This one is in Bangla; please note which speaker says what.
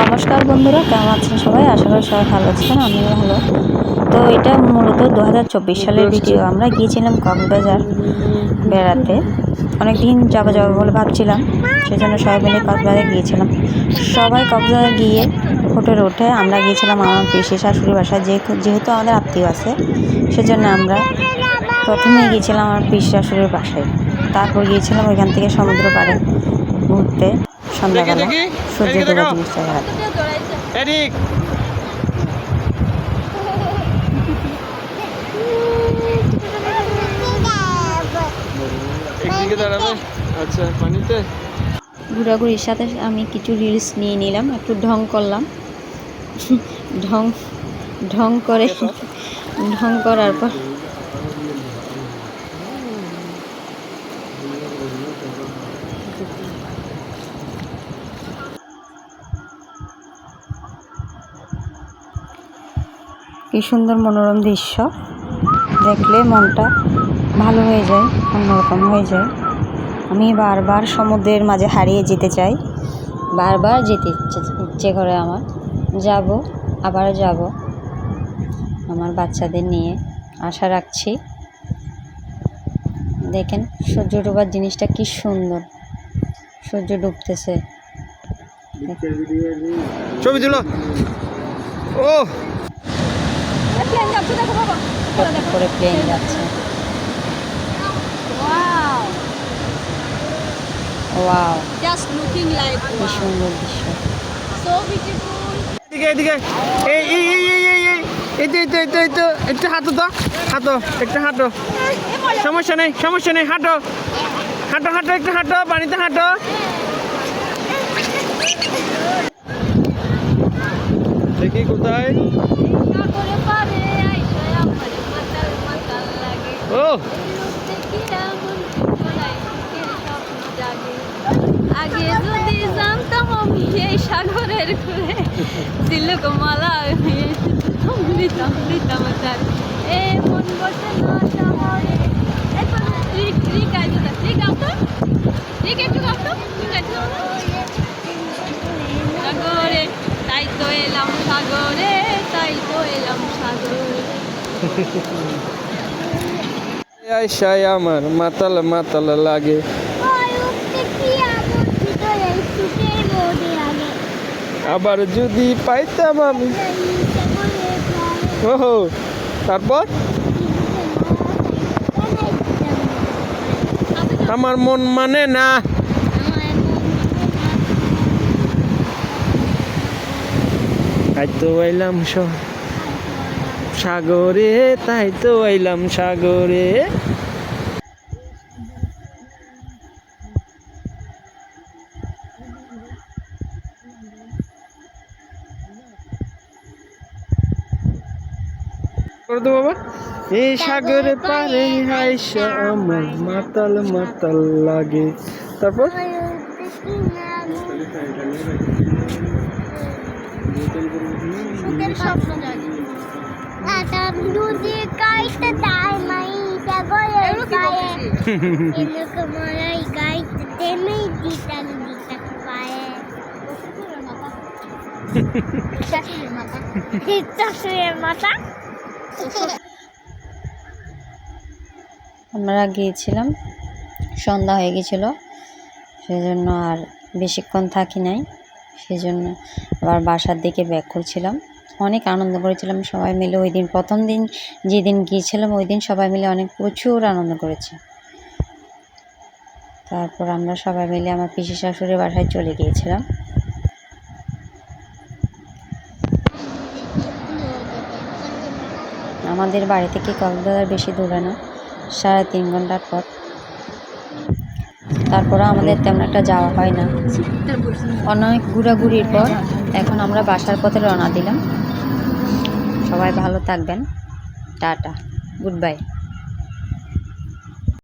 Speaker 1: নমস্কার বন্ধুরা কেমন আছেন সবাই? আশা করি সবাই ভালো আছেন আমিও ভালো। তো এটা মূলত দু হাজার চব্বিশ সালের ভিডিও আমরা গিয়েছিলাম কক্সবাজার বেড়াতে। অনেক দিন যাব যাব বলে ভাবছিলাম সেজন্য সবাই মিলে কক্সবাজার গিয়েছিলাম। সবাই কক্সবাজার গিয়ে হোটেলে উঠে আমরা গিয়েছিলাম আমার পিসি শাশুড়ি বাসায় যে যেহেতু আমাদের আত্মীয় আছে সেজন্য আমরা প্রথমে গিয়েছিলাম আমার পিসি শাশুড়ির বাসায়। তারপর গিয়েছিলাম ওইখান থেকে সমুদ্র পাড়ে ঘুরতে। সন্ধ্যাবেলা সূর্য
Speaker 2: এদিকে একদিকে দাঁড়াবে। আচ্ছা পানিতে।
Speaker 1: ঘোরাঘুরির সাথে আমি কিছু রিলস নিয়ে নিলাম একটু ঢং করলাম। ঢং ঢং করে ঢং করার পর কি সুন্দর মনোরম দৃশ্য। দেখলে মনটা ভালো হয়ে যায়, অন্যরকম হয়ে যায়। আমি বারবার সমুদ্রের মাঝে হারিয়ে যেতে চাই, বারবার যেতে ইচ্ছে ইচ্ছে করে আমার। যাব, আবারও যাব। আমার বাচ্চাদের নিয়ে আশা রাখছি। দেখেন সূর্য ডোবার জিনিসটা কি সুন্দর। সূর্য ডুবতেছে।
Speaker 2: ছবি তুলো। ও!
Speaker 1: করে প্লেন যাচ্ছে। ওয়াও
Speaker 3: just looking like
Speaker 1: কি সুন্দর দৃশ্য।
Speaker 3: So beautiful.
Speaker 2: এদিকে এদিকে। এই এই এই এই এই এই। এই তো এই তো এই তো এই তো। একটু হাঁটো তো। হাঁটো একটু হাঁটো। সমস্যা নেই সমস্যা নেই। হাঁটো। হাঁটো হাঁটো একটু হাঁটো। পানিতে হাঁটো। দেখি কোথায়? ও!
Speaker 3: আগে সাগরের ঘুরে সিলক মালা তার এ মন বসে না এখন রিক রিক আইতো তা রিক আউতো রিক একটু আউতো রিক আইতো
Speaker 2: আয়সায় আমার মাতাল মাতাল লাগে। আবার যদি পাইতাম আমি। ও তারপর? আমার মন মানে না। তাই তো এলাম স- সাগরে তাই তো এলাম সাগরে। করে তো বাবা এই সাগরে পারে আমার মাতাল মাতাল লাগে। তারপর?
Speaker 3: স্বপ্ন জাগে
Speaker 1: আমরা গিয়েছিলাম সন্ধ্যা হয়ে গেছিল সেজন্য আর বেশিক্ষণ থাকি নাই সেজন্য আবার বাসার দিকে ব্যাক করছিলাম। অনেক আনন্দ করেছিলাম সবাই মিলে ওই দিন প্রথম দিন যেদিন গিয়েছিলাম, ওই দিন সবাই মিলে অনেক প্রচুর আনন্দ করেছি। তারপর আমরা সবাই মিলে আমার পিসি শাশুড়ির বাসায় চলে গিয়েছিলাম। আমাদের বাড়ি থেকে কক্সবাজার বেশি দূরে না, সাড়ে তিন ঘণ্টার পথ। তারপরে আমাদের তেমন একটা যাওয়া হয় না। অনেক ঘোরাঘুরির পর এখন আমরা বাসার পথে রওনা দিলাম। সবাই ভালো থাকবেন। টাটা। Good bye.